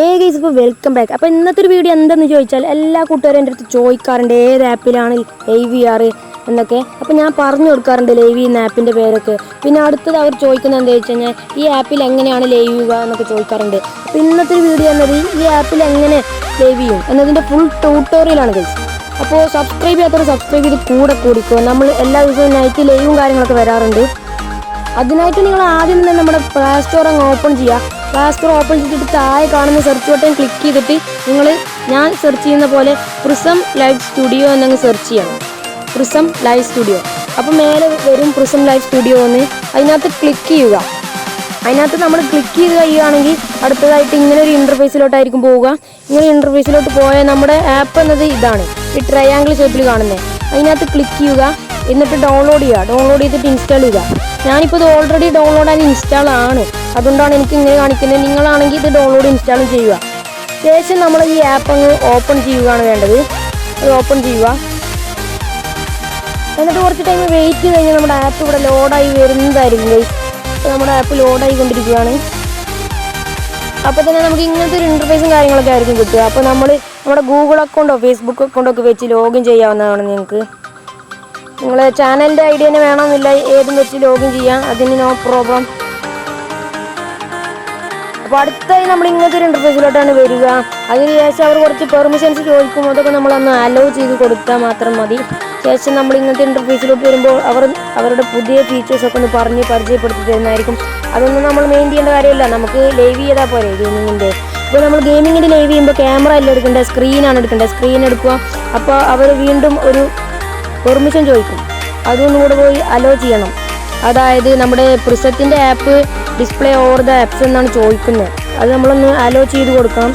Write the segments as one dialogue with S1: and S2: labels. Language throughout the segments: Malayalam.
S1: ഏ ഗൈസ് ഇപ്പോൾ വെൽക്കം ബാക്ക് അപ്പോൾ ഇന്നത്തെ ഒരു വീഡിയോ എന്തെന്ന് ചോദിച്ചാൽ എല്ലാ കൂട്ടുകാരും എന്റെ അടുത്ത് ചോദിക്കാറുണ്ട് ഏത് ആപ്പിലാണ് ലൈവ് ആർ എന്നൊക്കെ. അപ്പോൾ ഞാൻ പറഞ്ഞു കൊടുക്കാറുണ്ട് ലൈവ് ചെയ്യുന്ന ആപ്പിന്റെ പേരൊക്കെ. പിന്നെ അടുത്തത് അവർ ചോദിക്കുന്നത് എന്താ വെച്ച് കഴിഞ്ഞാൽ ഈ ആപ്പിൽ എങ്ങനെയാണ് ലൈവ് ചെയ്യുക എന്നൊക്കെ ചോദിക്കാറുണ്ട്. അപ്പോൾ ഇന്നത്തെ ഒരു വീഡിയോ എന്നത് ഈ ആപ്പിൽ എങ്ങനെ ലൈവ് ചെയ്യും എന്നതിന്റെ ഫുൾ ട്യൂട്ടോറിയലാണ് ഗൈസ് അപ്പോൾ സബ്സ്ക്രൈബ് ചെയ്യാത്തവർ സബ്സ്ക്രൈബ് ചെയ്ത് കൂടെ കൂടിക്കോ. നമ്മൾ എല്ലാ ദിവസവും നൈറ്റ് ലൈവും കാര്യങ്ങളൊക്കെ വരാറുണ്ട്. അതിനായിട്ട് നിങ്ങൾ ആദ്യം തന്നെ നമ്മുടെ പ്ലേ സ്റ്റോർ അങ്ങ് ഓപ്പൺ ചെയ്യുക. പ്ലേ ഓപ്പൺ ചെയ്തിട്ട് താഴെ കാണുന്ന സെർച്ച് ബട്ടൺ ക്ലിക്ക് ചെയ്തിട്ട് നിങ്ങൾ ഞാൻ സെർച്ച് ചെയ്യുന്ന പോലെ പ്രിസം ലൈവ് സ്റ്റുഡിയോ എന്നങ്ങ് സെർച്ച് ചെയ്യണം. പ്രിസം ലൈവ് സ്റ്റുഡിയോ അപ്പോൾ മേലെ വരും പ്രിസം ലൈവ് സ്റ്റുഡിയോ എന്ന്. അതിനകത്ത് ക്ലിക്ക് ചെയ്യുക. അതിനകത്ത് നമ്മൾ ക്ലിക്ക് ചെയ്ത് കഴിയുകയാണെങ്കിൽ അടുത്തതായിട്ട് ഇങ്ങനെ ഒരു ഇന്റർഫേസിലോട്ടായിരിക്കും പോവുക. ഇങ്ങനെ ഇന്റർഫേസിലോട്ട് പോയാൽ നമ്മുടെ ആപ്പ് എന്നത് ഇതാണ്. ഈ ട്രയാങ്കിൾ ഷേപ്പിൽ കാണുന്നത് അതിനകത്ത് ക്ലിക്ക് ചെയ്യുക. എന്നിട്ട് ഡൗൺലോഡ് ചെയ്യുക. ഡൗൺലോഡ് ചെയ്തിട്ട് ഇൻസ്റ്റാൾ ചെയ്യുക. ഞാനിപ്പോൾ ഇത് ഓൾറെഡി ഡൗൺലോഡ് ആൻഡ് ഇൻസ്റ്റാൾ ആണ്. അതുകൊണ്ടാണ് എനിക്ക് ഇങ്ങനെ കാണിക്കുന്നത്. നിങ്ങളാണെങ്കിൽ ഇത് ഡൗൺലോഡ് ഇൻസ്റ്റാൾ ചെയ്യുക. ശേഷം നമ്മൾ ഈ ആപ്പ് അങ്ങ് ഓപ്പൺ ചെയ്യുകയാണ് വേണ്ടത്. അത് ഓപ്പൺ ചെയ്യുക. എന്നിട്ട് കുറച്ച് ടൈം വെയിറ്റ് കഴിഞ്ഞാൽ നമ്മുടെ ആപ്പ് ഇവിടെ ലോഡായി വരുന്നതായിരിക്കും നമ്മുടെ ആപ്പ് ലോഡായി കൊണ്ടിരിക്കുകയാണ്. അപ്പോൾ തന്നെ നമുക്ക് ഇങ്ങനത്തെ ഒരു ഇന്റർഫേസും കാര്യങ്ങളൊക്കെ ആയിരിക്കും കിട്ടുക. അപ്പോൾ നമ്മൾ നമ്മുടെ ഗൂഗിൾ അക്കൗണ്ടോ ഫേസ്ബുക്ക് അക്കൗണ്ടോ ഒക്കെ വെച്ച് ലോഗിൻ ചെയ്യാവുന്നതാണ് നിങ്ങൾക്ക്. നിങ്ങൾ ചാനലിന്റെ ഐഡിയ തന്നെ വേണമെന്നില്ല. ഏതും വെച്ച് ലോഗിൻ ചെയ്യാം. അതിന് നോ പ്രോബ്ലം അപ്പോൾ അടുത്തായി നമ്മൾ ഇങ്ങനത്തെ ഒരു ഇന്റർഫേസിലോട്ടാണ് വരിക. അതിനുശേഷം അവർ കുറച്ച് പെർമിഷൻസ് ചോദിക്കും. അതൊക്കെ നമ്മളൊന്ന് അലോ ചെയ്ത് കൊടുത്താൽ മാത്രം മതി. ശേഷം നമ്മൾ ഇങ്ങനത്തെ ഇന്റർഫേസിലോട്ട് വരുമ്പോൾ അവർ അവരുടെ പുതിയ ഫീച്ചേഴ്സ് ഒക്കെ ഒന്ന് പറഞ്ഞ് പരിചയപ്പെടുത്തി തരുന്നതായിരിക്കും. അതൊന്നും നമ്മൾ മെയിൻ ചെയ്യേണ്ട കാര്യമില്ല. നമുക്ക് ലൈവ് ചെയ്താൽ പോരെ ഗെയിമിങ്ങിന്റെ ഇപ്പോൾ നമ്മൾ ഗെയിമിങ്ങിന്റെ ലൈവ് ചെയ്യുമ്പോൾ ക്യാമറ അല്ല എടുക്കേണ്ടത്. സ്ക്രീനാണ് എടുക്കേണ്ടത്. സ്ക്രീൻ എടുക്കുക. അപ്പോൾ അവർ വീണ്ടും ഒരു പെർമിഷൻ ചോദിക്കും. അതൊന്നും കൂടെ പോയി അലോ ചെയ്യണം. അതായത് നമ്മുടെ പ്രിസത്തിന്റെ app display over the apps എന്നാണ് ചോദിക്കുന്നത്. അത് നമ്മളൊന്ന് അലോ ചെയ്ത് കൊടുക്കണം.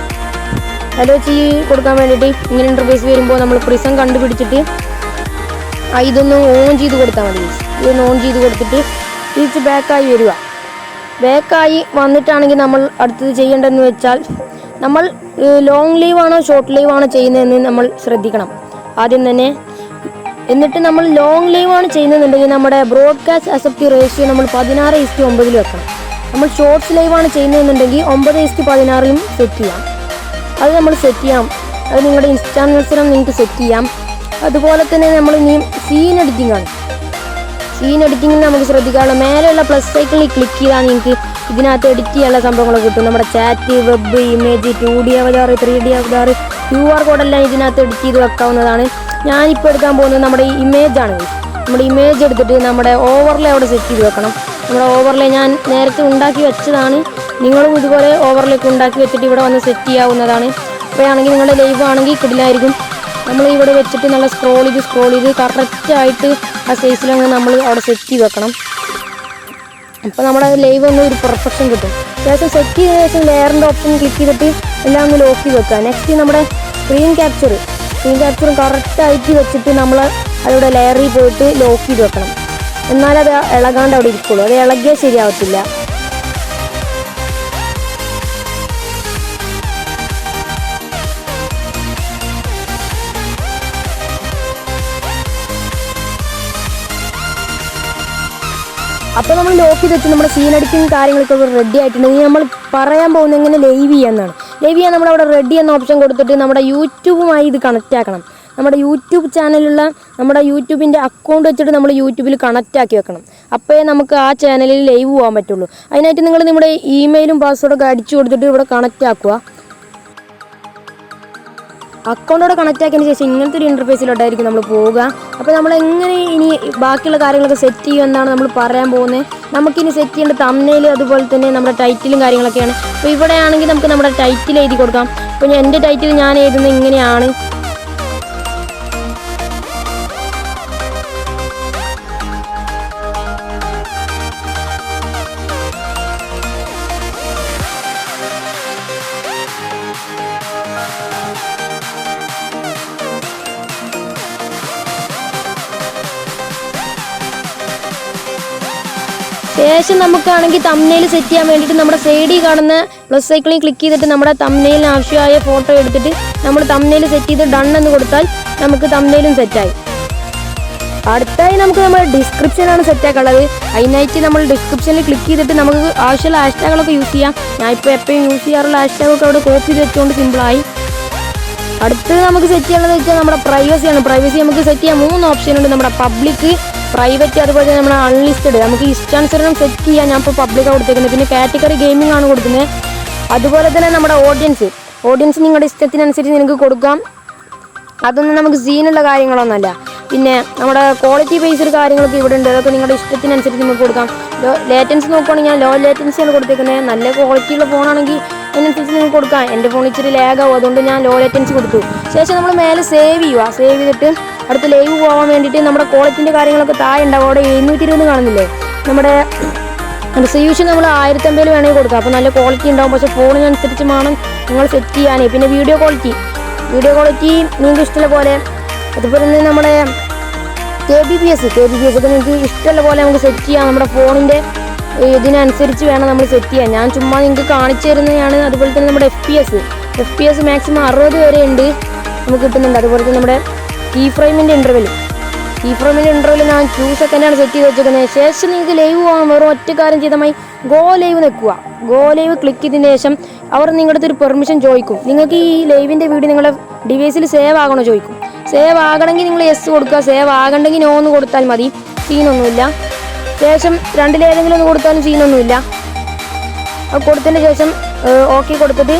S1: അലോ ചെയ്ത് കൊടുക്കാൻ വേണ്ടിയിട്ട് ഇങ്ങനെ ഇന്റർഫേസ് വരുമ്പോൾ നമ്മൾ പ്രിസം കണ്ടുപിടിച്ചിട്ട് ഇതൊന്ന് ഓൺ ചെയ്ത് കൊടുത്താൽ മതി. ഇതൊന്ന് ഓൺ ചെയ്ത് കൊടുത്തിട്ട് തിരിച്ച് ബാക്കായി വരിക. ബാക്കായി വന്നിട്ടാണെങ്കിൽ നമ്മൾ അടുത്തത് ചെയ്യേണ്ടതെന്ന് വെച്ചാൽ നമ്മൾ ലോങ് ലീവ് ആണോ ഷോർട്ട് ലീവ് ആണോ ചെയ്യുന്നതെന്ന് നമ്മൾ ശ്രദ്ധിക്കണം. ആദ്യം തന്നെ എന്നിട്ട് നമ്മൾ ലോങ് ലീവ് ആണ് ചെയ്യുന്നതെന്നുണ്ടെങ്കിൽ നമ്മുടെ ബ്രോഡ്കാസ്റ്റ് അസെപ്റ്റ് റേഷ്യോ നമ്മൾ പതിനാറ് ഇസ്റ്റി ഒമ്പതിൽ വെക്കണം. നമ്മൾ ഷോർട്സ് ലൈവ് ആണ് ചെയ്യുന്നതെന്നുണ്ടെങ്കിൽ ഒമ്പത് ഇസ്റ്റ് പതിനാറിലും സെറ്റ് ചെയ്യാം. അത് നമ്മൾ സെറ്റ് ചെയ്യാം. അത് നിങ്ങളുടെ ഇൻസ്റ്റാൻസിനും നിങ്ങൾക്ക് സെറ്റ് ചെയ്യാം. അതുപോലെ തന്നെ നമ്മൾ ഇനി സീൻ എഡിറ്റിംഗ് ആണ്. സീൻ എഡിറ്റിംഗിൽ നമുക്ക് ശ്രദ്ധിക്കാനുള്ള മേലെയുള്ള പ്ലസ് സൈക്കിളിൽ ക്ലിക്ക് ചെയ്താൽ നിങ്ങൾക്ക് ഇതിനകത്ത് എഡിറ്റ് ചെയ്യാനുള്ള സംഭവങ്ങൾ കിട്ടും. നമ്മുടെ chat web image two D avatar three D avatar Q R കോഡെല്ലാം ഇതിനകത്ത് എഡിറ്റ് ചെയ്ത് വെക്കാവുന്നതാണ്. ഞാനിപ്പോൾ എടുക്കാൻ പോകുന്നത് നമ്മുടെ ഈ ഇമേജ് ആണ്. നമ്മുടെ ഇമേജ് എടുത്തിട്ട് നമ്മുടെ ഓവർലേ അവിടെ സെറ്റ് ചെയ്ത് വെക്കണം. നമ്മുടെ ഓവർലേ ഞാൻ നേരത്തെ ഉണ്ടാക്കി വെച്ചതാണ്. നിങ്ങളും ഇതുപോലെ ഓവർലേക്ക് ഉണ്ടാക്കി വെച്ചിട്ട് ഇവിടെ വന്ന് സെറ്റ് ചെയ്യാവുന്നതാണ്. ഇപ്പോഴാണെങ്കിൽ നിങ്ങളുടെ ലൈവ് ആണെങ്കിൽ കിടിലായിരിക്കും. നമ്മൾ ഇവിടെ വെച്ചിട്ട് നല്ല സ്ക്രോൾ ചെയ്ത് സ്ക്രോൾ ചെയ്ത് കറക്റ്റായിട്ട് ആ സൈസിലങ്ങ് നമ്മൾ അവിടെ സെറ്റ് ചെയ്ത് വെക്കണം. അപ്പോൾ നമ്മുടെ ലൈവ് ഒന്ന് ഒരു പെർഫെക്ഷൻ കിട്ടും. ശേഷം സെറ്റ് ചെയ്ത ശേഷം ലെയറിന്റെ ഓപ്ഷൻ ക്ലിക്ക് ചെയ്തിട്ട് എല്ലാം ഒന്ന് ലോക്ക് ചെയ്ത് വെക്കുക. നെക്സ്റ്റ് നമ്മുടെ സ്ക്രീൻ ക്യാപ്ചർ സ്ക്രീൻ ക്യാപ്ചർ കറക്റ്റായിട്ട് വെച്ചിട്ട് നമ്മൾ അതിവിടെ ലെയറിൽ പോയിട്ട് ലോക്ക് ചെയ്ത് വെക്കണം. എന്നാലേ അത് ഇളകാണ്ട് അവിടെ ഇരിക്കുള്ളൂ. അത് ഇളകിയാൽ ശരിയാവത്തില്ല. അപ്പോൾ നമ്മൾ ലോക്ക് ചെയ്ത് വെച്ച് നമ്മുടെ എഡിറ്റിംഗ് കാര്യങ്ങളൊക്കെ റെഡി ആയിട്ടുണ്ട്. ഇനി നമ്മൾ പറയാൻ പോകുന്നത് എങ്ങനെ ലൈവ് ചെയ്യാന്നാണ്. ലൈവ് ചെയ്യാൻ നമ്മൾ അവിടെ റെഡി എന്ന ഓപ്ഷൻ കൊടുത്തിട്ട് നമ്മുടെ യൂട്യൂബുമായി ഇത് കണക്റ്റ് ആക്കണം. നമ്മുടെ യൂട്യൂബ് ചാനലുള്ള നമ്മുടെ യൂട്യൂബിന്റെ അക്കൗണ്ട് വെച്ചിട്ട് നമ്മൾ യൂട്യൂബിൽ കണക്റ്റ് ആക്കി വെക്കണം. അപ്പോൾ നമുക്ക് ആ ചാനലിൽ ലൈവ് പോകാൻ പറ്റുള്ളൂ. അതിനായിട്ട് നിങ്ങൾ നിങ്ങളുടെ ഇമെയിലും പാസ്വേഡൊക്കെ അടിച്ചു കൊടുത്തിട്ട് ഇവിടെ കണക്റ്റ് ആക്കുക. അക്കൗണ്ടോടെ കണക്ട് ആക്കിയതിന് ശേഷം ഇങ്ങനത്തെ ഒരു ഇന്റർഫേസിലോട്ടായിരിക്കും നമ്മൾ പോവുക. അപ്പോൾ നമ്മൾ എങ്ങനെ ഇനി ബാക്കിയുള്ള കാര്യങ്ങളൊക്കെ സെറ്റ് ചെയ്യും എന്നാണ് നമ്മൾ പറയാൻ പോകുന്നത്. നമുക്കിനി സെറ്റ് ചെയ്യേണ്ട തമ്മനയിൽ അതുപോലെ തന്നെ നമ്മുടെ ടൈറ്റിലും കാര്യങ്ങളൊക്കെയാണ്. അപ്പോൾ ഇവിടെയാണെങ്കിൽ നമുക്ക് നമ്മുടെ ടൈറ്റിൽ എഴുതി കൊടുക്കാം. അപ്പോൾ എന്റെ ടൈറ്റിൽ ഞാൻ എഴുതുന്നത് ഇങ്ങനെയാണ്. ശേഷം നമുക്കാണെങ്കിൽ തമ്മനയിൽ സെറ്റ് ചെയ്യാൻ വേണ്ടിയിട്ട് നമ്മുടെ സൈഡിൽ കാണുന്ന പ്ലസ് സൈക്കിളിൽ ക്ലിക്ക് ചെയ്തിട്ട് നമ്മുടെ തമ്മനയിലിന് ആവശ്യമായ ഫോട്ടോ എടുത്തിട്ട് നമ്മൾ തമ്മനയിൽ സെറ്റ് ചെയ്ത് ഡൺ എന്ന് കൊടുത്താൽ നമുക്ക് തമ്മനയിലും സെറ്റായി അടുത്തായി നമുക്ക് നമ്മൾ ഡിസ്ക്രിപ്ഷനാണ് സെറ്റ് ആക്കാനുള്ളത്. അതിനായിട്ട് നമ്മൾ ഡിസ്ക്രിപ്ഷനിൽ ക്ലിക്ക് ചെയ്തിട്ട് നമുക്ക് ആവശ്യമുള്ള ഹാഷ്ടാഗുകളൊക്കെ യൂസ് ചെയ്യാം. ഞാൻ ഇപ്പോൾ എപ്പോഴും യൂസ് ചെയ്യാറുള്ള ഹാഷ്ടാഗൊക്കെ അവിടെ കോപ്പി ചെയ്ത് വെച്ചുകൊണ്ട് സിമ്പിളായി അടുത്ത് നമുക്ക് സെറ്റ് ചെയ്യണമെന്ന് വെച്ചാൽ നമ്മുടെ പ്രൈവസിയാണ് പ്രൈവസി നമുക്ക് സെറ്റ് ചെയ്യാൻ മൂന്ന് ഓപ്ഷൻ ഉണ്ട്. നമ്മുടെ പബ്ലിക് പ്രൈവറ്റ് അതുപോലെ നമ്മുടെ അൺലിസ്റ്റഡ് നമുക്ക് ഇഷ്ടാനുസരണം സെറ്റ് ചെയ്യാൻ ഞാൻ ഇപ്പോൾ പബ്ലിക്കാണ് കൊടുത്തേക്കുന്നത്. പിന്നെ കാറ്റഗറി ഗെയിമിംഗ് ആണ് കൊടുക്കുന്നത്. അതുപോലെ തന്നെ നമ്മുടെ ഓഡിയൻസ് ഓഡിയൻസ് നിങ്ങളുടെ ഇഷ്ടത്തിനനുസരിച്ച് നിങ്ങൾക്ക് കൊടുക്കാം. അതൊന്നും നമുക്ക് സീനുള്ള കാര്യങ്ങളൊന്നുമല്ല. പിന്നെ നമ്മുടെ ക്വാളിറ്റി ബേസ്ഡ് കാര്യങ്ങളൊക്കെ ഇവിടെ ഉണ്ട്. അതൊക്കെ നിങ്ങളുടെ ഇഷ്ടത്തിനനുസരിച്ച് നമുക്ക് കൊടുക്കാം. ലോ ലേറ്റൻസി നോക്കുവാണെങ്കിൽ ഞാൻ ലോ ലേറ്റൻസിയാണ് കൊടുത്തേക്കുന്നത്. നല്ല ക്വാളിറ്റിയുള്ള ഫോണാണെങ്കിൽ അതിനനുസരിച്ച് നിങ്ങൾക്ക് കൊടുക്കാം. എന്റെ ഫോൺ ഇച്ചിരി ലാഗാവും അതുകൊണ്ട് ഞാൻ ലോ ലേറ്റൻസി കൊടുത്തു. ശേഷം നമ്മൾ മേലെ സേവ് ചെയ്യുക. സേവ് ചെയ്തിട്ട് അടുത്ത് ലൈവ് പോകാൻ വേണ്ടിയിട്ട് നമ്മുടെ കോളേജിന്റെ കാര്യങ്ങളൊക്കെ താഴെ ഉണ്ടാവും. അവിടെ എഴുന്നൂറ്റി ഇരുപത് കാണുന്നില്ലേ? നമ്മുടെ റിസൊല്യൂഷൻ നമ്മൾ ആയിരത്തമ്പതിൽ വേണമെങ്കിൽ കൊടുക്കാം. അപ്പോൾ നല്ല ക്വാളിറ്റി ഉണ്ടാവും. പക്ഷേ ഫോണിനനുസരിച്ച് വേണം നിങ്ങൾ സെറ്റ് ചെയ്യാനേ. പിന്നെ വീഡിയോ ക്വാളിറ്റി വീഡിയോ ക്വാളിറ്റി നിങ്ങൾക്ക് ഇഷ്ടമുള്ള പോലെ അതുപോലെ തന്നെ നമ്മുടെ K B P S K B P S ഒക്കെ നിങ്ങൾക്ക് ഇഷ്ടമുള്ള പോലെ നമുക്ക് സെറ്റ് ചെയ്യാം. നമ്മുടെ ഫോണിന്റെ ഇതിനനുസരിച്ച് വേണം നമ്മൾ സെറ്റ് ചെയ്യാൻ. ഞാൻ ചുമ്മാ നിങ്ങൾക്ക് കാണിച്ചു തരുന്നതാണ്. അതുപോലെ തന്നെ നമ്മുടെ F P S F P S maximum അറുപത് വരെ ഉണ്ട്. നമുക്ക് കിട്ടുന്നുണ്ട്. അതുപോലെ തന്നെ നമ്മുടെ കീ ഫ്രെയിമിന്റെ ഇന്റർവെൽ കീ ഫ്രെയിമിന്റെ ഇന്റർവെൽ ഞാൻ ടു സെക്കൻഡാണ് സെറ്റ് ചെയ്ത് വെച്ചേക്കുന്നത് ശേഷം നിങ്ങൾക്ക് ലൈവ് പോകാൻ വെറും ഒറ്റ കാര്യം ചെയ്തമായി ഗോ ലൈവ് നിൽക്കുക. ഗോ ലൈവ് ക്ലിക്ക് ചെയ്തതിന് ശേഷം അവർ നിങ്ങളുടെ ഒരു പെർമിഷൻ ചോദിക്കും. നിങ്ങൾക്ക് ഈ ലൈവിന്റെ വീഡിയോ നിങ്ങളുടെ ഡിവൈസിൽ സേവ് ആകണോ ചോദിക്കും. സേവ് ആകണമെങ്കിൽ നിങ്ങൾ യെസ് കൊടുക്കുക. സേവ് ആകണമെങ്കിൽ നോ എന്ന് കൊടുത്താൽ മതി. സീനൊന്നുമില്ല ശേഷം രണ്ടിലേതെങ്കിലും ഒന്ന് കൊടുത്താലും സീനൊന്നുമില്ല അത് കൊടുത്തതിന് ശേഷം ഓക്കെ കൊടുത്തിട്ട്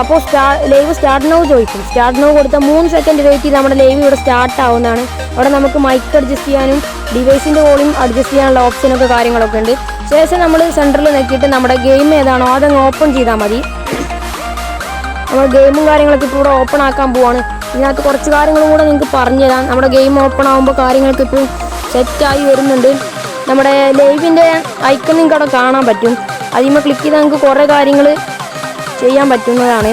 S1: അപ്പോൾ സ്റ്റാ ലൈവ് സ്റ്റാർട്ട് നോ ചോദിക്കും. സ്റ്റാർട്ട് നോ കൊടുത്താൽ മൂന്ന് സെക്കൻഡ് വെയിറ്റ് നമ്മുടെ ലൈവ് ഇവിടെ സ്റ്റാർട്ട് ആവുന്നതാണ്. അവിടെ നമുക്ക് മൈക്ക് അഡ്ജസ്റ്റ് ചെയ്യാനും ഡിവൈസിന്റെ വോളിയം അഡ്ജസ്റ്റ് ചെയ്യാനുള്ള ഓപ്ഷനൊക്കെ കാര്യങ്ങളൊക്കെ ഉണ്ട്. ശേഷം നമ്മൾ സെന്ററിൽ നോക്കിയിട്ട് നമ്മുടെ ഗെയിം ഏതാണോ അതങ്ങ് ഓപ്പൺ ചെയ്താൽ മതി. നമ്മൾ ഗെയിമും കാര്യങ്ങളൊക്കെ ഇപ്പോൾ ഇവിടെ ഓപ്പൺ ആക്കാൻ പോവാണ്. ഇതിനകത്ത് കുറച്ച് കാര്യങ്ങളും കൂടെ നിങ്ങൾക്ക് പറഞ്ഞു തരാം. നമ്മുടെ ഗെയിം ഓപ്പൺ ആകുമ്പോൾ കാര്യങ്ങൾക്ക് ഇപ്പോൾ സെറ്റായി വരുന്നുണ്ട്. നമ്മുടെ ലൈവിന്റെ ഐക്കൺ നിങ്ങൾക്ക് അവിടെ കാണാൻ പറ്റും. അതിന്മേൽ ക്ലിക്ക് ചെയ്താൽ നിങ്ങൾക്ക് കുറേ കാര്യങ്ങൾ ചെയ്യാൻ പറ്റുന്നതാണ്.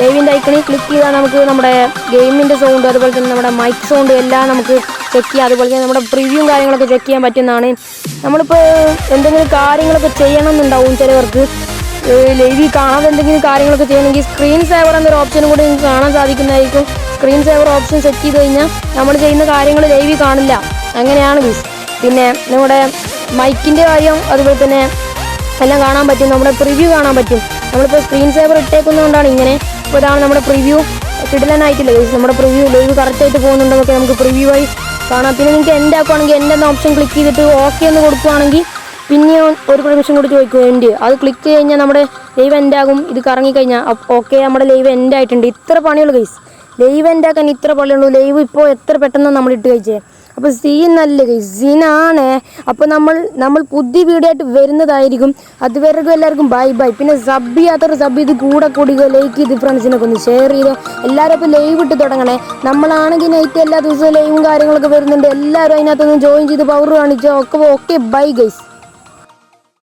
S1: ലൈവിന്റെ ഐക്കണിൽ ക്ലിക്ക് ചെയ്താൽ നമുക്ക് നമ്മുടെ ഗെയിമിന്റെ സൗണ്ട് അതുപോലെ തന്നെ നമ്മുടെ മൈക്ക് സൗണ്ട് എല്ലാം നമുക്ക് ചെക്ക് ചെയ്യാം. അതുപോലെ തന്നെ നമ്മുടെ പ്രിവ്യൂ കാര്യങ്ങളൊക്കെ ചെക്ക് ചെയ്യാൻ പറ്റുന്നതാണ്. നമ്മളിപ്പോൾ എന്തെങ്കിലും കാര്യങ്ങളൊക്കെ ചെയ്യണം എന്നുണ്ടാവും ചിലവർക്ക് ലൈവിൽ കാണാതെ എന്തെങ്കിലും കാര്യങ്ങളൊക്കെ ചെയ്യണമെങ്കിൽ സ്ക്രീൻ സേവർ എന്നൊരു ഓപ്ഷനും കൂടി നിങ്ങൾക്ക് കാണാൻ സാധിക്കുന്നതായിരിക്കും. സ്ക്രീൻ സേവർ ഓപ്ഷൻ സെറ്റ് ചെയ്ത് കഴിഞ്ഞാൽ നമ്മൾ ചെയ്യുന്ന കാര്യങ്ങൾ ലൈവിൽ കാണില്ല. അങ്ങനെയാണ് ബീസ് പിന്നെ നമ്മുടെ മൈക്കിന്റെ കാര്യം അതുപോലെ തന്നെ എല്ലാം കാണാൻ പറ്റും. നമ്മുടെ പ്രിവ്യൂ കാണാൻ പറ്റും. നമ്മളിപ്പോൾ സ്ക്രീൻ സേവർ ഇട്ടേക്കുന്നതുകൊണ്ടാണ് ഇങ്ങനെ ഇപ്പോൾ ഇതാണ് നമ്മുടെ പ്രിവ്യൂ കിടലനായിട്ടില്ല. നമ്മുടെ പ്രിവ്യൂ ലൈവ് കറക്റ്റായിട്ട് പോകുന്നുണ്ടെന്നൊക്കെ നമുക്ക് പ്രിവ്യൂ ആയി കാണാം. പിന്നെ നിങ്ങൾക്ക് എന്റെ ആക്കുവാണെങ്കിൽ എന്റെ എന്ന ഓപ്ഷൻ ക്ലിക്ക് ചെയ്തിട്ട് ഓക്കെ എന്ന് കൊടുക്കുവാണെങ്കിൽ പിന്നെ ഒരു പെർമിഷൻ കൂടി ചോദിക്കും എന്റെ. അത് ക്ലിക്ക് കഴിഞ്ഞാൽ നമ്മുടെ ലൈവ് എന്റെ ആകും. ഇത് കറങ്ങിക്കഴിഞ്ഞാൽ ഓക്കെ നമ്മുടെ ലൈവ് എന്റെ ആയിട്ടുണ്ട്. ഇത്ര പണിയുള്ളൂ ഗൈസ് ലൈവ് എന്റെ ആക്കാൻ ഇത്ര പണിയുള്ളൂ. ലൈവ് ഇപ്പോൾ എത്ര പെട്ടെന്ന് നമ്മൾ ഇട്ട് കഴിച്ചേ? അപ്പോൾ സീനല്ല സീനാണ്. അപ്പോൾ നമ്മൾ നമ്മൾ പുതിയ വീഡിയോ ആയിട്ട് വരുന്നതായിരിക്കും. അതുവരെക്കും എല്ലാവർക്കും. ബൈ ബൈ പിന്നെ സബ് ചെയ്യാത്തവർ സബ് ചെയ്ത് കൂടെ കൂടി ലൈക്ക് ചെയ്ത് ഫ്രണ്ട്സിനൊക്കെ ഒന്ന് ഷെയർ ചെയ്തോ. എല്ലാവരും ഇപ്പോൾ ലൈവ് ഇട്ട് തുടങ്ങണേ. നമ്മളാണെങ്കിൽ നൈറ്റ് എല്ലാ ദിവസവും ലൈവും കാര്യങ്ങളൊക്കെ വരുന്നുണ്ട്. എല്ലാവരും അതിനകത്തൊന്ന് ജോയിൻ ചെയ്ത് പവർ കാണിച്ചോ. ഒക്കെ ഓക്കെ ബൈ ഗൈസ്